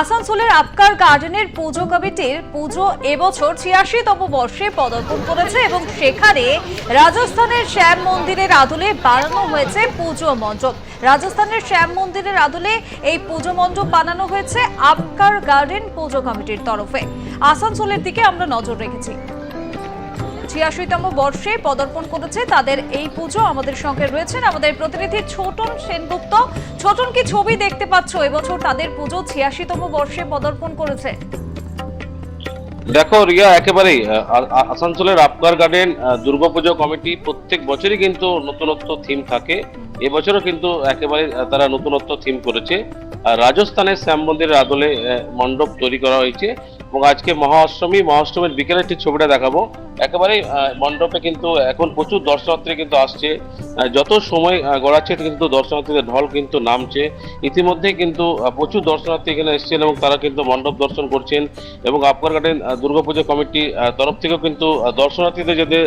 আসানসোলের আপকার গার্ডেনের পুজো কমিটির পুজো এবছর ছিয়াশিতম বর্ষে পদার্পণ করেছে এবং সেখানে রাজস্থানের শ্যাম মন্দিরের আদলে বানানো হয়েছে পুজো মণ্ডপ। রাজস্থানের শ্যাম মন্দিরের আদলে এই পুজো মণ্ডপ বানানো হয়েছে আপকার গার্ডেন পুজো কমিটির তরফে। আসানসোলের দিকে আমরা নজর রেখেছি। ছিয়াশিতম বর্ষে পদার্পণ করেছে তাদের এই পুজো। আমাদের সঙ্গে রয়েছেন আমাদের প্রতিনিধি ছোটন সেনগুপ্ত। ছোটন, কি ছবি দেখতে পাচ্ছ? এবছর তাদের পুজো ছিয়াশিতম বর্ষে পদার্পণ করেছে। দেখো রিয়া, একেবারেই আসানসোলের আপকার গার্ডেন দুর্গাপুজো কমিটি প্রত্যেক বছরই কিন্তু নতুনত্ব থিম থাকে। এবছরও কিন্তু একেবারে তারা নতুনত্ব থিম করেছে। আর রাজস্থানের শ্যাম মন্দিরের আদলে মণ্ডপ তৈরি করা হয়েছে। এবং আজকে মহাষ্টমী মহাষ্টমীর বিকেলে ঠিক ছবিটা দেখাবো। একেবারে মণ্ডপে কিন্তু এখন প্রচুর দর্শনার্থী কিন্তু আসছে। যত সময় গড়াচ্ছে কিন্তু দর্শনার্থীদের ঢল কিন্তু নামছে। ইতিমধ্যে কিন্তু প্রচুর দর্শনার্থী এখানে এসেছেন এবং তারা কিন্তু মণ্ডপ দর্শন করছেন। এবং আপকার গার্ডেন দুর্গাপুজো কমিটি তরফ থেকেও কিন্তু দর্শনার্থীদের যাতে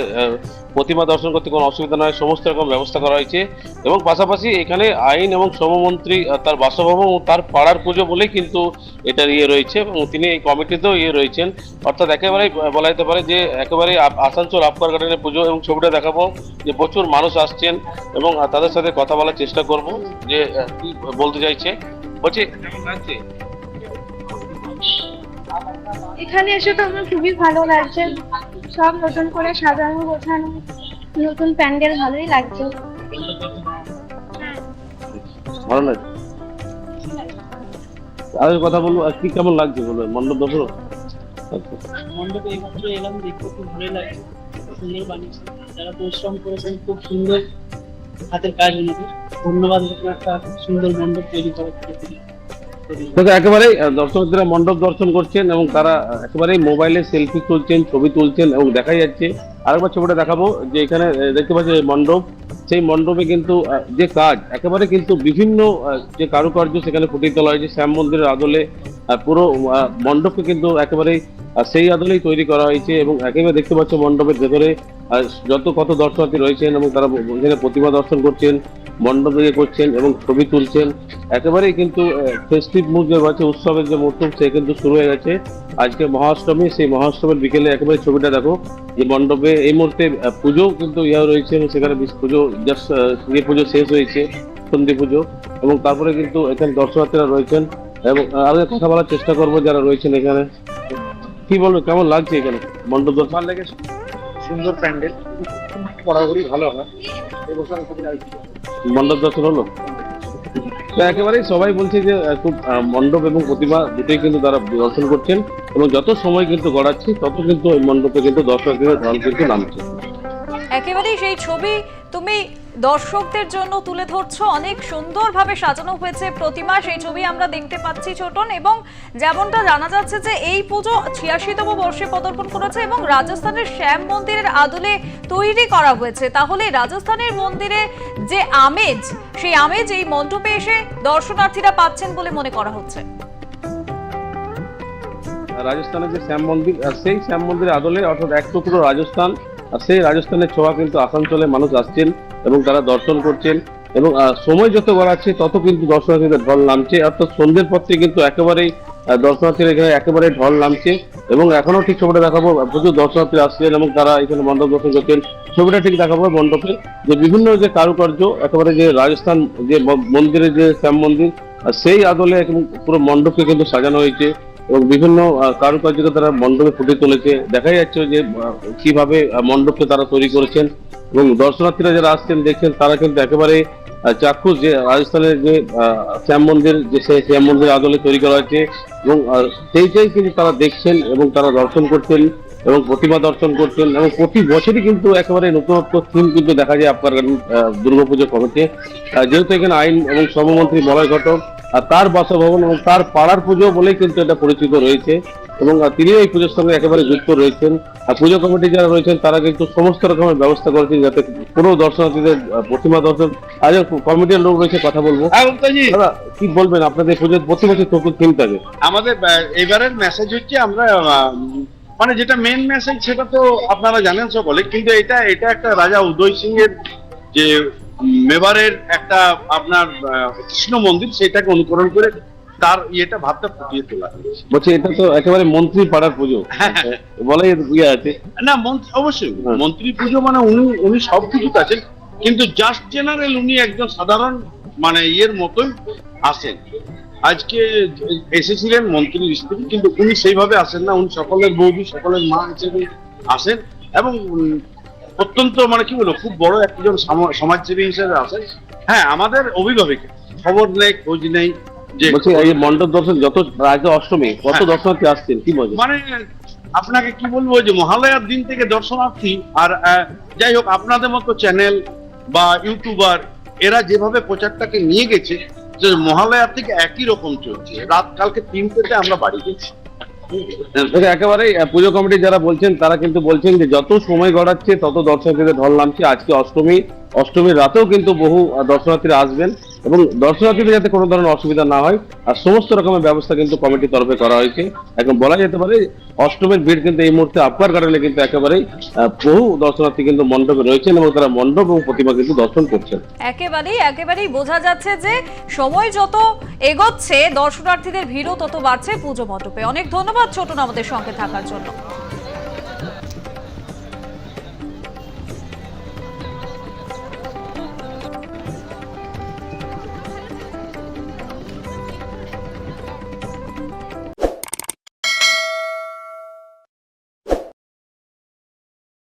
প্রতিমা দর্শন করতে কোনো অসুবিধা নয়, সমস্ত রকম ব্যবস্থা করা হয়েছে। এবং পাশাপাশি এখানে আইন এবং শ্রমমন্ত্রী তার বাসভবন ও তার পাড়ার পুজো বলেই কিন্তু এটার ইয়ে রয়েছে এবং তিনি এই কমিটিতেও ইয়ে রয়েছেন। অর্থাৎ একেবারেই বলা যেতে পারে যে একেবারে আসানসোল আপকার গার্ডেনের পুজো এবং ছবিটা দেখাবো যে প্রচুর মানুষ আসছেন এবং তাদের সাথে কথা বলার চেষ্টা করব যে কি বলতে চাইছে। বলছি, কেমন লাগছে? এখানে এসে তো আমার খুবই ভালো লাগছে। সব নতুন করে সাজানো গোছানো, নতুন প্যান্ডেল ভালোই লাগছে। ভালো লাগছে আর কথা বলব, আর কি কেমন লাগছে বলব মণ্ডপ দর্শন। মণ্ডপে এইমাত্র এলাম, দেখতে খুব ভালো লাগছে সুন্দর বানিয়েছে। যারা পরিশ্রম করেছেন, খুব সুন্দর হাতের কাজ ওনাদের। ধন্যবাদ একটা সুন্দর মণ্ডপ তৈরি করার। দেখো একেবারেই আহ, মণ্ডপ দর্শন করছেন এবং তারা একেবারেই মোবাইলে সেলফি তুলছেন ছবি তুলছেন এবং দেখাই যাচ্ছে। আরেকবার ছবিটা দেখাবো যে এখানে দেখতে পাচ্ছি মণ্ডপ। সেই মণ্ডপে কিন্তু যে কাজ একেবারে কিন্তু বিভিন্ন যে কারুকার্য সেখানে ফুটিয়ে তোলা হয়েছে। শ্যাম মন্দিরের আদলে পুরো মণ্ডপকে কিন্তু একেবারেই আহ, সেই আদলেই তৈরি করা হয়েছে এবং একেবারে দেখতে পাচ্ছ মণ্ডপের ভেতরে যত কত দর্শনার্থী রয়েছেন এবং তারা এখানে প্রতিমা দর্শন করছেন মণ্ডপ ইয়ে করছেন এবং ছবি তুলছেন একেবারেই কিন্তু ফেস্টিভ মুড যে রয়েছে উৎসবের যে মৌসুম সে কিন্তু শুরু হয়ে গেছে। আজকে মহাষ্টমী সেই মহাষ্টমীর বিকেলে একেবারে ছবিটা দেখো যে মণ্ডপে এই মুহূর্তে পুজো কিন্তু ইয়া রয়েছে এবং সেখানে পুজো জাস্ট ইয়ে পুজো শেষ হয়েছে সন্ধি পুজো এবং তারপরে কিন্তু এখানে দর্শনার্থীরা রয়েছেন এবং আরও কথা বলার চেষ্টা করব যারা রয়েছেন এখানে। কি বলব কেমন লাগছে এখানে? মণ্ডপ দর্শন? ভালো লেগেছে। সুন্দর প্যান্ডেল। বরাবরই ভালো হয় এবছর মণ্ডপ দর্শন হলো? তো একেবারেই সবাই বলছে যে খুব আহ, মণ্ডপ এবং প্রতিমা দুটোই কিন্তু তারা দর্শন করছেন এবং যত সময় কিন্তু গড়াচ্ছে তত কিন্তু ওই মণ্ডপে কিন্তু দর্শকদের ঢল কিন্তু নামছে। একেবারেই সেই ছবি তুমি দর্শকদের জন্য তুলে ধরছ, অনেক সুন্দরভাবে সাজানো হয়েছে প্রতিমা। সেই ছবি আমরা দেখতে পাচ্ছি ছোটন এবং যেমনটা জানা যাচ্ছে যে এই পুজো ছিয়াশিতম বর্ষে পদার্পণ করেছে এবং রাজস্থানের শ্যাম মন্দিরের আদলে তৈরি করা হয়েছে। তাহলে রাজস্থানের মন্দিরে যে আমেজ, সেই আমেজ এই মণ্ডপে এসে দর্শনার্থীরা পাচ্ছেন বলে মনে করা হচ্ছে। রাজস্থানের যে শ্যাম মন্দির সেই শ্যাম মন্দিরের আদলে অর্থাৎ এক টুকরো রাজস্থান সেই রাজস্থানের ছোঁয়া কিন্তু আসানসোলে মানুষ আসছেন। এবং তারা দর্শন করছেন এবং সময় যত গড়াচ্ছে, তত কিন্তু দর্শনার্থীদের ঢল নামছে। অর্থাৎ সন্ধ্যের পর থেকে কিন্তু একেবারেই দর্শনার্থীরা এখানে একেবারে ঢল নামছে এবং এখনও ঠিক ছবিটা দেখাবো, প্রচুর দর্শনার্থী আসছেন এবং তারা এখানে মণ্ডপ দর্শন করছেন। ছবিটা ঠিক দেখাবো মণ্ডপে যে বিভিন্ন যে কারুকার্য, একেবারে যে রাজস্থান যে মন্দিরের যে শ্যাম মন্দির সেই আদলে পুরো মণ্ডপকে কিন্তু সাজানো হয়েছে এবং বিভিন্ন কারুকার্যকে তারা মণ্ডপে ফুটিয়ে তুলেছে। দেখা যাচ্ছে যে কীভাবে মণ্ডপকে তারা তৈরি করেছেন। এবং দর্শনার্থীরা যারা আসছেন, দেখছেন, তারা কিন্তু একেবারে চাক্ষুষ যে রাজস্থানের যে শ্যাম মন্দির, যে সেই শ্যাম মন্দির আদলে তৈরি করা হয়েছে এবং সেইটাই কিন্তু তারা দেখছেন এবং তারা দর্শন করছেন এবং প্রতিমা দর্শন করছেন এবং প্রতি বছরই কিন্তু একেবারে নতুনত্ব থিম কিন্তু দেখা যায় আপনার দুর্গাপুজো কমিটি। যেহেতু এখানে আইন এবং শ্রমমন্ত্রী মলয় ঘটক, আর তার বাসভবন এবং তার পাড়ার পুজো বলেই কিন্তু এটা পরিচিত রয়েছে। এবং তিনিও এই পুজোর সঙ্গে একেবারে যুক্ত রয়েছেন। আর পুজো কমিটি যারা রয়েছেন তারা কিন্তু সমস্ত রকমের ব্যবস্থা করেছেন যাতে কোনো দর্শনার্থীদের প্রতিমা দর্শন আজ কমিটির লোক রয়েছে কথা বলব। হ্যাঁ দাদা কি বলবেন? আপনাদের পুজোর প্রতি বছর নতুন থিম থাকে আমাদের এবারের মেসেজ হচ্ছে আমরা মানে যেটা মেন মেসেজ সেটা তো আপনারা জানেন সকলে কিন্তু এটা এটা একটা রাজা উদয় সিং এর যে মেবারের একটা আপনার কৃষ্ণ মন্দির সেটাকে অনুকরণ করে তার ইয়েটা ভাবটা ফুটিয়ে তোলা হয়েছে। বলছি এটা তো একেবারে মন্ত্রী পাড়ার পুজো। বলাই ইয়ে আছে। না মন্ত্রী অবশ্যই। হ্যাঁ। মন্ত্রী পুজো মানে উনি উনি সব কিছুতে আছেন কিন্তু জাস্ট জেনারেল উনি একজন সাধারণ মানে ইয়ের মতোই আসেন। আজকে এসেছিলেন মন্ত্রীর স্ত্রী কিন্তু উনি সেইভাবে আসেন না। উনি সকলের বৌদি সকলের মা হিসেবে আসেন এবং অত্যন্ত মানে কি বলব খুব বড় একজন সাম- সমাজসেবী হিসেবে আসেন। হ্যাঁ আমাদের অভিভাবক খবর নেই খোঁজ নেই। বলছি এই মণ্ডপ দর্শন যত অষ্টমী কত হ্যাঁ। দর্শনার্থী আসছেন? কি মজা। মানে আপনাকে কি বলব যে মহালয়ার দিন থেকে দর্শনার্থী আর যাই হোক আপনাদের মতো চ্যানেল বা ইউটিউবার এরা যেভাবে প্রচারটাকে নিয়ে গেছে যে মহালয়ার থেকে একই রকম চলছে। রাত কালকে তিনটেতে আমরা বাড়ি গেছি। আহ, পুজো কমিটি যারা বলছেন তারা কিন্তু বলছেন যে যত সময় গড়াচ্ছে তত দর্শনার্থীদের ঢল নামছে আজকে অষ্টমী অষ্টমীর রাতেও কিন্তু বহু দর্শনার্থীরা আসবেন। এবং দর্শনার্থীদের যাতে কোনো ধরনের অসুবিধা না হয়, আর সমস্ত রকমের ব্যবস্থা কিন্তু কমিটির তরফে করা হয়েছে। এখন বলা যেতে পারে, অষ্টমীর ভিড় কিন্তু এই মুহূর্তে আপার কারণে কিন্তু একেবারেই বহু দর্শনার্থী কিন্তু মণ্ডপে রয়েছেন এবং তারা মণ্ডপ এবং প্রতিমা কিন্তু দর্শন করছেন। একেবারেই একেবারেই বোঝা যাচ্ছে যে সময় যত এগোচ্ছে, দর্শনার্থীদের ভিড়ও তত বাড়ছে পুজো মণ্ডপে। অনেক ধন্যবাদ ছোটন আমাদের সঙ্গে থাকার জন্য।